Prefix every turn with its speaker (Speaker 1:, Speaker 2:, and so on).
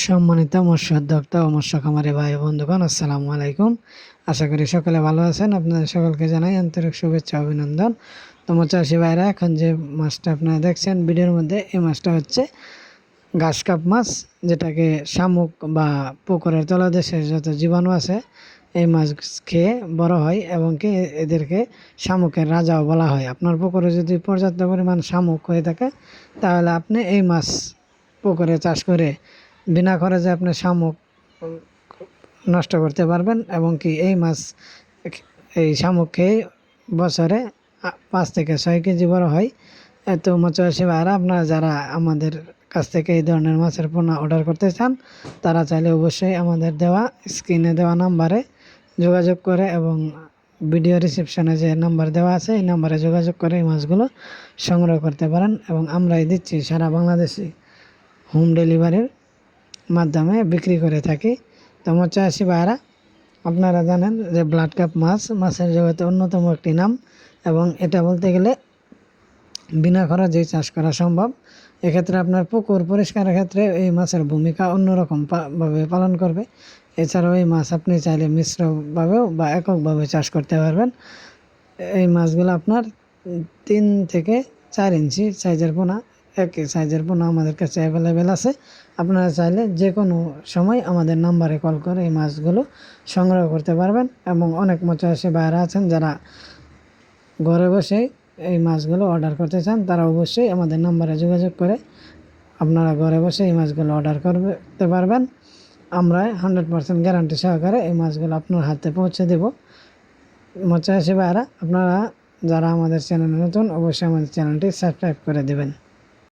Speaker 1: সম্মানিত মৎস্য উদ্যোক্তা ও মৎস্য খামারি ভাই বন্ধুগণ, আসসালামু আলাইকুম। আশা করি সকলে ভালো আছেন। আপনাদের সকলকে জানাই আন্তরিক শুভেচ্ছা, অভিনন্দন। তো চাষি ভাইরা, এখন যে মাছটা আপনারা দেখছেন ভিডিওর মধ্যে, এই মাছটা হচ্ছে ঘাস কাপ মাছ, যেটাকে শামুক বা পুকুরের তলদেশে যত জীবাণু আছে, এই মাছ খেয়ে বড় হয় এবং কি এদেরকে শামুকের রাজাও বলা হয়। আপনার পুকুরে যদি পর্যাপ্ত পরিমাণ শামুক হয়ে থাকে, তাহলে আপনি এই মাছ পুকুরে চাষ করে বিনা খরচে আপনি শামুক নষ্ট করতে পারবেন এবং কি এই মাছ এই শামুক খেয়ে বছরে পাঁচ থেকে ছয় কেজি বড় হয়। এত মৎস্যচাষী ভাইরা আপনারা যারা আমাদের কাছ থেকে এই ধরনের মাছের পোনা অর্ডার করতে চান, তারা চাইলে অবশ্যই আমাদের দেওয়া স্ক্রিনে দেওয়া নাম্বারে যোগাযোগ করে এবং ভিডিও রিসেপশনে যে নাম্বার দেওয়া আছে, এই নাম্বারে যোগাযোগ করে এই মাছগুলো সংগ্রহ করতে পারেন এবং আমরাই দিচ্ছি সারা বাংলাদেশে হোম ডেলিভারির মাধ্যমে বিক্রি করে থাকি। তো মৎস্যচাষী ভাইরা, আপনারা জানেন যে ব্লাড কাপ মাছ, মাছের জগতে অন্যতম একটি নাম এবং এটা বলতে গেলে বিনা খরচেই চাষ করা সম্ভব। এক্ষেত্রে আপনার পুকুর পরিষ্কারের ক্ষেত্রে এই মাছের ভূমিকা অন্যরকম ভাবে পালন করবে। এছাড়াও এই মাছ আপনি চাইলে মিশ্রভাবেও বা এককভাবে চাষ করতে পারবেন। এই মাছগুলো আপনার তিন থেকে চার ইঞ্চি সাইজের পোনা। এক সাইজের পোনা আমাদের কাছে অ্যাভেলেবেল আছে। আপনারা চাইলে যে কোনো সময় আমাদের নাম্বারে কল করে এই মাছগুলো সংগ্রহ করতে পারবেন এবং অনেক মৎস্যচাষী বাইরে আছেন যারা ঘরে বসে এই মাছগুলো অর্ডার করতে চান, তারা অবশ্যই আমাদের নাম্বারে যোগাযোগ করে আপনারা ঘরে বসে এই মাছগুলো অর্ডার করতে পারবেন। আমরা হান্ড্রেড পার্সেন্ট গ্যারান্টি সহকারে এই মাছগুলো আপনার হাতে পৌঁছে দেব। মৎস্যচাষী ভাইরা আপনারা যারা আমাদের চ্যানেলে নতুন, অবশ্যই আমাদের চ্যানেলটি সাবস্ক্রাইব করে দেবেন।